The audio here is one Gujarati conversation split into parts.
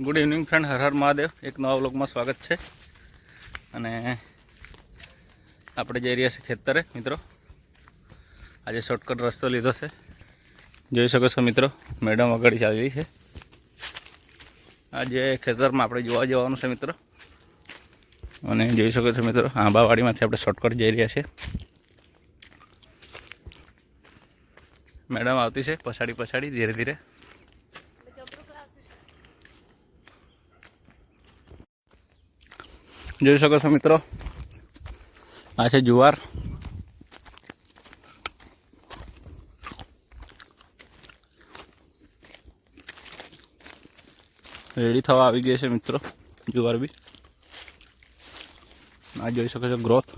Good evening friend Har Har Mahadev એક નવા વ્લોગમાં સ્વાગત છે. અને આપણે જઈ રહ્યા છીએ ખેતરે, મિત્રો. આજે શોર્ટકટ રસ્તો લીધો છે. જોઈ શકો છો, મિત્રો, મેડમ આગળ ચાલી છે. આજે ખેતરમાં આપણે જોવા જવાનું છે, મિત્રો. અને જોઈ શકો છો, મિત્રો, આંબાવાડીમાંથી આપણે શોર્ટકટ જઈ રહ્યા છીએ. મેડમ આવતી છે, પછાડી પછાડી, ધીરે ધીરે. જોઈ શકો છો મિત્રો. આ છે જુવાર. રેડી થવા આવી ગઈ છે મિત્રો, જુવાર બી. આ જોઈ શકો છો ગ્રોથ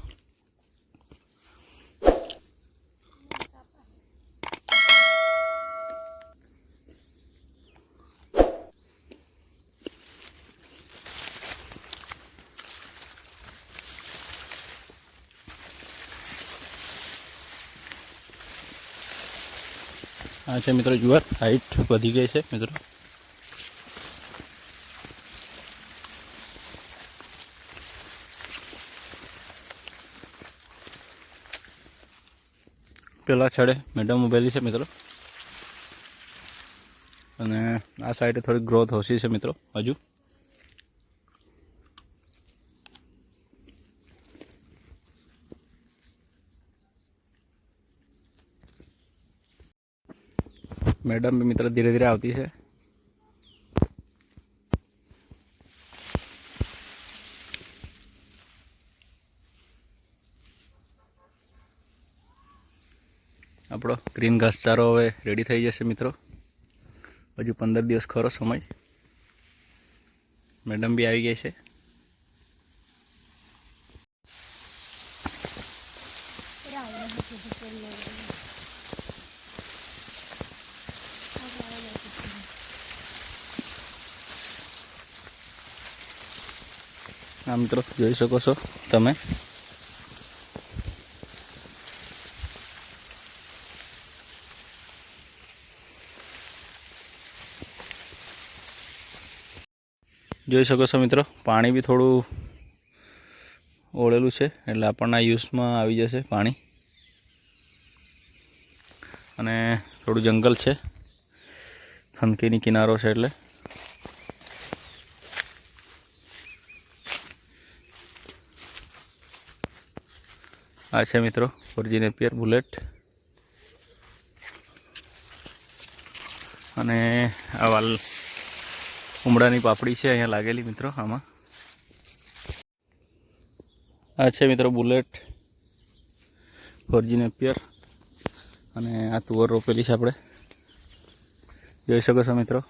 આ છે મિત્રો જુવાર. હાઈટ વધી ગઈ છે મિત્રો. પેલા છડે મેડમ ઉભેલી છે મિત્રો. અને આ સાઈડે થોડી ગ્રોથ ઓછી છે મિત્રો, હજુ. મેડમ મિત્ર ધીરે ધીરે આવતી છે. આપણો ગ્રીન ઘાસચારો હવે રેડી થઈ જશે મિત્રો. હજુ પંદર દિવસ ખરો સમય. મેડમ બી આવી ગઈ છે. આ મિત્રો, જોઈ શકો છો તમે. જોઈ શકો છો મિત્રો, પાણી બી થોડું ઓળેલું છે, એટલે આપણના યુઝમાં આવી જશે પાણી. અને થોડું જંગલ છે ખનકીની કિનારો છે એટલે. આ છે મિત્રો, ફોરજી નેપિયર બુલેટ અને આ વાલ ઉમડાની પાપડી છે અહીંયા લાગેલી મિત્રો આમાં. આ છે મિત્રો બુલેટ ફોરજી નેપિયર અને આ તુવર રોપેલી છે આપણે. જોઈ શકો છો મિત્રો?